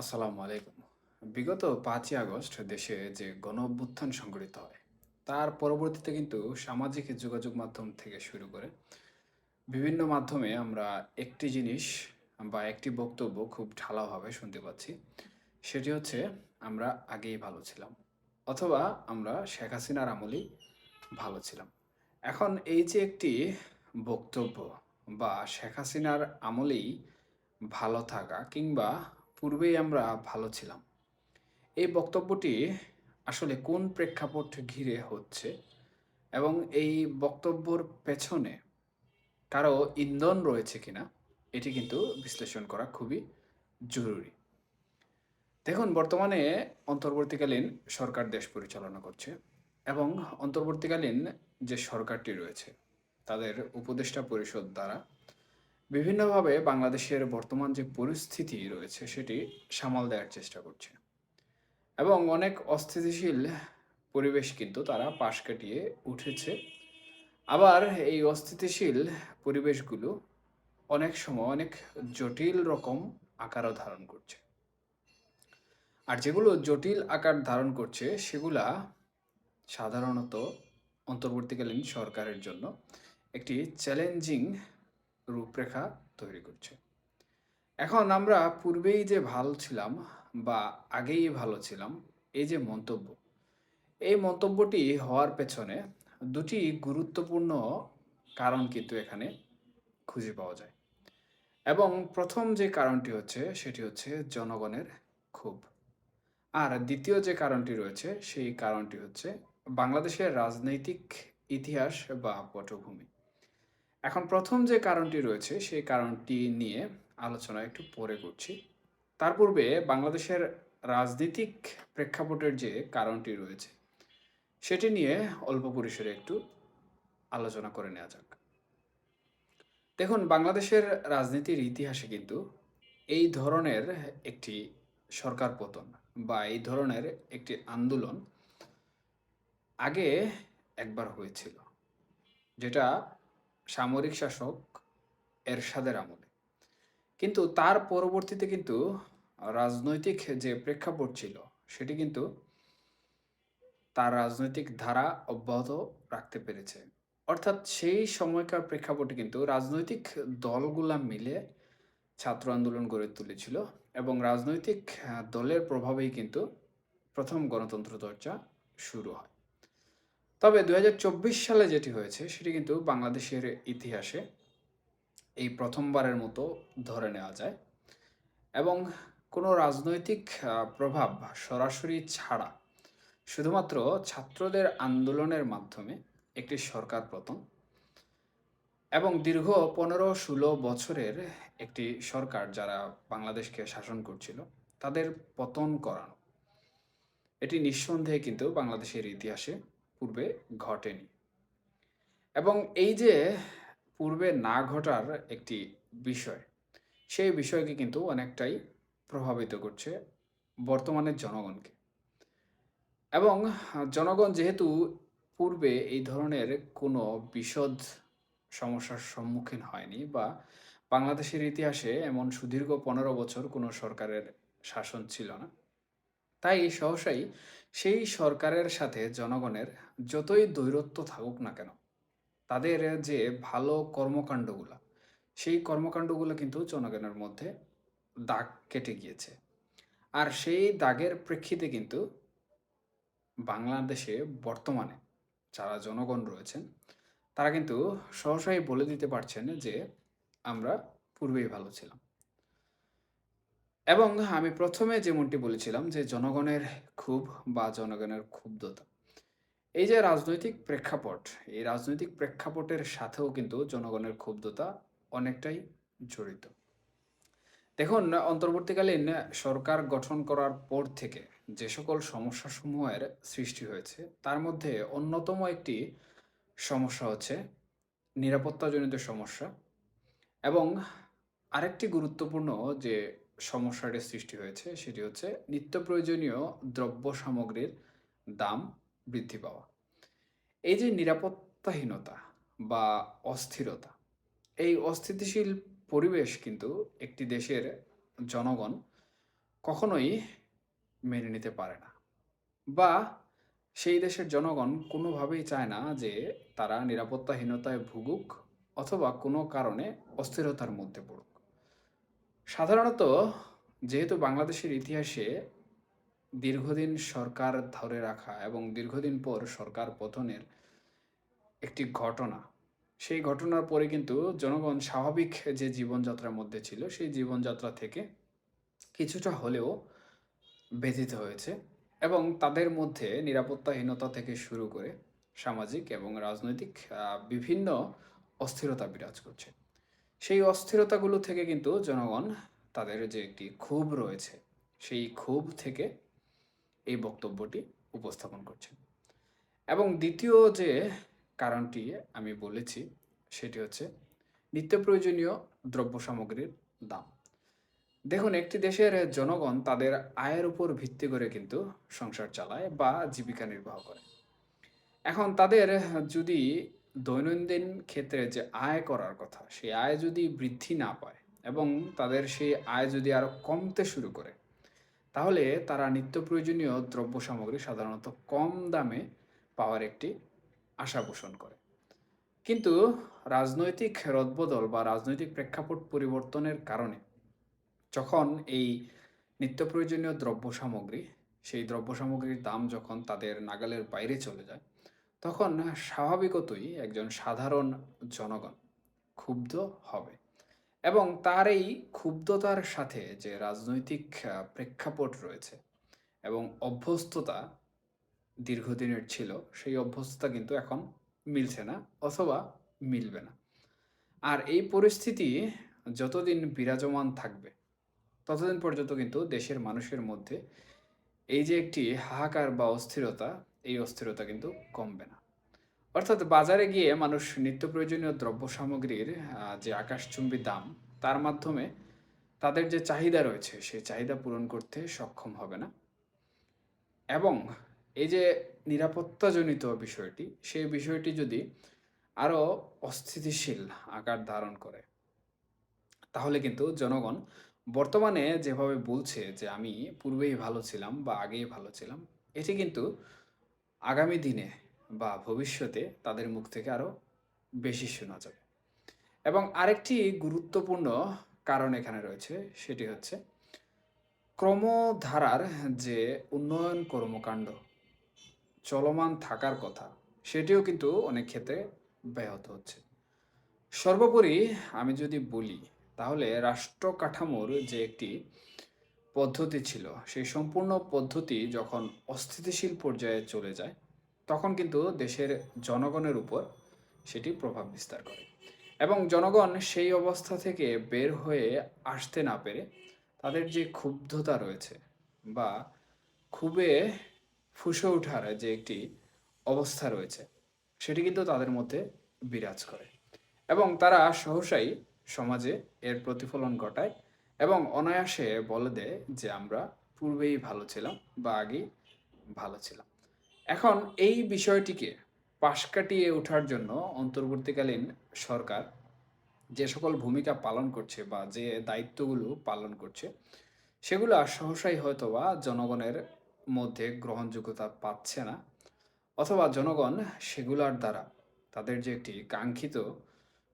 আসসালামু আলাইকুম। বিগত পাঁচই আগস্ট দেশে যে গণ অভ্যুত্থান সংঘটিত হয়, তার পরবর্তীতে কিন্তু সামাজিক যোগাযোগ মাধ্যম থেকে শুরু করে বিভিন্ন মাধ্যমে আমরা একটি জিনিস বা একটি বক্তব্য খুব ঢালাওভাবে শুনতে পাচ্ছি, সেটি হচ্ছে আমরা আগেই ভালো ছিলাম অথবা আমরা শেখ হাসিনার আমলেই ভালো ছিলাম। এখন এই যে একটি বক্তব্য বা শেখ হাসিনার আমলেই ভালো থাকা কিংবা পূর্বেই আমরা ভালো ছিলাম। এই বক্তব্যটি আসলে কোন প্রেক্ষাপট ঘিরে হচ্ছে এবং এই বক্তব্যর পেছনে কারও ইন্ধন রয়েছে কিনা, এটি কিন্তু বিশ্লেষণ করা খুবই জরুরি। দেখুন, বর্তমানে অন্তর্বর্তীকালীন সরকার দেশ পরিচালনা করছে এবং অন্তর্বর্তীকালীন যে সরকারটি রয়েছে, তাদের উপদেষ্টা পরিষদ দ্বারা বিভিন্নভাবে বাংলাদেশের বর্তমান যে পরিস্থিতি রয়েছে, সেটি সামাল দেওয়ার চেষ্টা করছে। এবং অনেক অস্থিতিশীল পরিবেশ কিন্তু তারা পাশ কাটিয়ে উঠেছে। আবার এই অস্থিতিশীল পরিবেশগুলো অনেক সময় অনেক জটিল রকম আকারও ধারণ করছে। আর যেগুলো জটিল আকার ধারণ করছে, সেগুলা সাধারণত অন্তর্বর্তীকালীন সরকারের জন্য একটি চ্যালেঞ্জিং রূপরেখা তৈরি করছে। এখন আমরা পূর্বেই যে ভালো ছিলাম বা আগেই ভালো ছিলাম, এই যে মন্তব্য, এই মন্তব্যটি হওয়ার পেছনে দুটি গুরুত্বপূর্ণ কারণ কিন্তু এখানে খুঁজে পাওয়া যায়। এবং প্রথম যে কারণটি হচ্ছে, সেটি হচ্ছে জনগণের ক্ষোভ। আর দ্বিতীয় যে কারণটি রয়েছে, সেই কারণটি হচ্ছে বাংলাদেশের রাজনৈতিক ইতিহাস বা পটভূমি। এখন প্রথম যে কারণটি রয়েছে, সেই কারণটি নিয়ে আলোচনা একটু পরে করছি। তার পূর্বে বাংলাদেশের রাজনৈতিক প্রেক্ষাপটের যে কারণটি রয়েছে, সেটি নিয়ে অল্প পরিসরে একটু আলোচনা করে নেওয়া যাক। দেখুন, বাংলাদেশের রাজনীতির ইতিহাসে কিন্তু এই ধরনের একটি সরকার পতন বা এই ধরনের একটি আন্দোলন আগে একবার হয়েছিল, যেটা সামরিক শাসক এরশাদের আমলে। কিন্তু তার পরবর্তীতে কিন্তু রাজনৈতিক যে প্রেক্ষাপট ছিল, সেটি কিন্তু তার রাজনৈতিক ধারা অব্যাহত রাখতে পেরেছে। অর্থাৎ সেই সময়কার প্রেক্ষাপটে কিন্তু রাজনৈতিক দলগুলা মিলে ছাত্র আন্দোলন গড়ে তুলেছিল এবং রাজনৈতিক দলের প্রভাবেই কিন্তু প্রথম গণতন্ত্র চর্চা শুরু হয়। তবে দু হাজার চব্বিশ সালে যেটি হয়েছে, সেটি কিন্তু বাংলাদেশের ইতিহাসে এই প্রথমবারের মতো ধরে নেওয়া যায়। এবং কোনো রাজনৈতিক প্রভাব সরাসরি ছাড়া শুধুমাত্র ছাত্রদের আন্দোলনের মাধ্যমে একটি সরকার পতন এবং দীর্ঘ পনেরো ষোলো বছরের একটি সরকার যারা বাংলাদেশকে শাসন করছিল, তাদের পতন করানো। এটি নিঃসন্দেহে কিন্তু বাংলাদেশের ইতিহাসে পূর্বে ঘটেনি। এবং এই যে পূর্বে না ঘটার একটি বিষয়, সেই বিষয়কে কিন্তু অনেকটাই প্রভাবিত করছে বর্তমানের জনগণকে। এবং জনগণ যেহেতু পূর্বে এই ধরনের কোনো বিশদ সমস্যার সম্মুখীন হয়নি বা বাংলাদেশের ইতিহাসে এমন সুদীর্ঘ পনেরো বছর কোনো সরকারের শাসন ছিল না তাই সহসাই সেই সরকারের সাথে জনগণের যতই দৈরত্ব থাকুক না কেন, তাদের যে ভালো কর্মকাণ্ডগুলো, সেই কর্মকাণ্ডগুলো কিন্তু জনগণের মধ্যে দাগ কেটে গিয়েছে। আর সেই দাগের প্রেক্ষিতে কিন্তু বাংলাদেশে বর্তমানে যারা জনগণ রয়েছেন, তারা কিন্তু সহসাই বলে দিতে পারছেন যে আমরা পূর্বেই ভালো ছিলাম। এবং আমি প্রথমে যেমনটি বলেছিলাম যে জনগণের ক্ষোভ বা জনগণের ক্ষুব্ধতা। এই যে রাজনৈতিক প্রেক্ষাপট, এই রাজনৈতিক প্রেক্ষাপটের সাথেও কিন্তু জনগণের ক্ষুব্ধতা অনেকটাই জড়িত। দেখুন, অন্তর্বর্তীকালীন সরকার গঠন করার পর থেকে যে সকল সমস্যাসমূহের সৃষ্টি হয়েছে, তার মধ্যে অন্যতম একটি সমস্যা হচ্ছে নিরাপত্তাজনিত সমস্যা এবং আরেকটি গুরুত্বপূর্ণ যে সমস্যাটির সৃষ্টি হয়েছে, সেটি হচ্ছে নিত্য প্রয়োজনীয় দ্রব্য সামগ্রীর দাম বৃদ্ধি পাওয়া। এই যে নিরাপত্তাহীনতা বা অস্থিরতা, এই অস্থিতিশীল পরিবেশ কিন্তু একটি দেশের জনগণ কখনোই মেনে নিতে পারে না বা সেই দেশের জনগণ কোনোভাবেই চায় না যে তারা নিরাপত্তাহীনতায় ভুগুক অথবা কোনো কারণে অস্থিরতার মধ্যে পড়ুক। সাধারণত যেহেতু বাংলাদেশের ইতিহাসে দীর্ঘদিন সরকার ধরে রাখা এবং দীর্ঘদিন পর সরকার পতনের একটি ঘটনা, সেই ঘটনার পরে কিন্তু জনগণ স্বাভাবিক যে জীবনযাত্রার মধ্যে ছিল, সেই জীবনযাত্রা থেকে কিছুটা হলেও ব্যথিত হয়েছে এবং তাদের মধ্যে নিরাপত্তাহীনতা থেকে শুরু করে সামাজিক এবং রাজনৈতিক বিভিন্ন অস্থিরতা বিরাজ করছে। সেই অস্থিরতাগুলো থেকে কিন্তু জনগণ তাদের যে একটি ক্ষোভ রয়েছে, সেই ক্ষোভ থেকে এই বক্তব্যটি উপস্থাপন করছেন। এবং দ্বিতীয় যে কারণটি আমি বলেছি, সেটি হচ্ছে নিত্য প্রয়োজনীয় দ্রব্য সামগ্রীর দাম। দেখুন, একটি দেশের জনগণ তাদের আয়ের উপর ভিত্তি করে কিন্তু সংসার চালায় বা জীবিকা নির্বাহ করে। এখন তাদের যদি দৈনন্দিন ক্ষেত্রে যে আয় করার কথা, সেই আয় যদি বৃদ্ধি না পায় এবং তাদের সেই আয় যদি আরও কমতে শুরু করে, তাহলে তারা নিত্য প্রয়োজনীয় দ্রব্য সামগ্রী সাধারণত কম দামে পাওয়ার একটি আশা পোষণ করে। কিন্তু রাজনৈতিক রদবদল বা রাজনৈতিক প্রেক্ষাপট পরিবর্তনের কারণে যখন এই নিত্য প্রয়োজনীয় দ্রব্য সামগ্রী, সেই দ্রব্য সামগ্রীর দাম যখন তাদের নাগালের বাইরে চলে যায় তখন স্বাভাবিকতই একজন সাধারণ জনগণ ক্ষুব্ধ হবে এবং তার এই ক্ষুব্ধতার সাথে যে রাজনৈতিক প্রেক্ষাপট রয়েছে এবং অভ্যস্ততা দীর্ঘদিনের ছিল, সেই অভ্যস্ততা কিন্তু এখন মিলছে না অথবা মিলবে না। আর এই পরিস্থিতি যতদিন বিরাজমান থাকবে, ততদিন পর্যন্ত কিন্তু দেশের মানুষের মধ্যে এই যে একটি হাহাকার বা অস্থিরতা এই অস্থিরতা কিন্তু কমবে না। অর্থাৎ বাজারে গিয়ে মানুষ নিত্য প্রয়োজনীয় দ্রব্য সামগ্রীর যে আকাশচুম্বী দাম, তার মাধ্যমে তাদের যে চাহিদা রয়েছে, সেই চাহিদা পূরণ করতে সক্ষম হবে না। এবং এই যে নিরাপত্তাজনিত বিষয়টি, সেই বিষয়টি যদি আরও অস্থিতিশীল আকার ধারণ করে, তাহলে কিন্তু জনগণ বর্তমানে যেভাবে বলছে যে আমি পূর্বেই ভালো ছিলাম বা আগেই ভালো ছিলাম, এটি কিন্তু আগামী দিনে বা ভবিষ্যতে তাদের মুখ থেকে আরও বেশি শোনা যাবে। এবং আরেকটি গুরুত্বপূর্ণ কারণ এখানে রয়েছে, সেটি হচ্ছে ক্রমধারার যে উন্নয়ন কর্মকাণ্ড চলমান থাকার কথা, সেটিও কিন্তু অনেক ক্ষেত্রে ব্যাহত হচ্ছে। সর্বোপরি আমি যদি বলি, তাহলে রাষ্ট্র কাঠামোর যে একটি পদ্ধতি ছিল। সেই সম্পূর্ণ পদ্ধতি যখন অস্থিতিশীল পর্যায়ে চলে যায়, তখন কিন্তু দেশের জনগণের উপর সেটি প্রভাব বিস্তার করে এবং জনগণ সেই অবস্থা থেকে বের হয়ে আসতে না পেরে তাদের যে ক্ষুব্ধতা রয়েছে বা খুবই ফুসে ওঠার যে একটি অবস্থা রয়েছে, সেটি কিন্তু তাদের মধ্যে বিরাজ করে এবং তারা সহসাই সমাজে এর প্রতিফলন ঘটায়। এবং অনায়াসে বলে দেয় যে আমরা পূর্বেই ভালো ছিলাম বা আগেই ভালো ছিলাম। এখন এই বিষয়টিকে পাশ কাটিয়ে ওঠার জন্য অন্তর্বর্তীকালীন সরকার যে সকল ভূমিকা পালন করছে বা যে দায়িত্বগুলো পালন করছে, সেগুলো সহসাই হয়তো বা জনগণের মধ্যে গ্রহণযোগ্যতা পাচ্ছে না অথবা জনগণ সেগুলার দ্বারা তাদের যে একটি কাঙ্ক্ষিত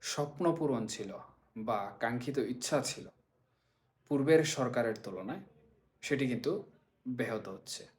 স্বপ্ন পূরণ ছিল বা কাঙ্ক্ষিত ইচ্ছা ছিল পূর্বের সরকারের তুলনায় সেটি কিন্তু ব্যাহত হচ্ছে।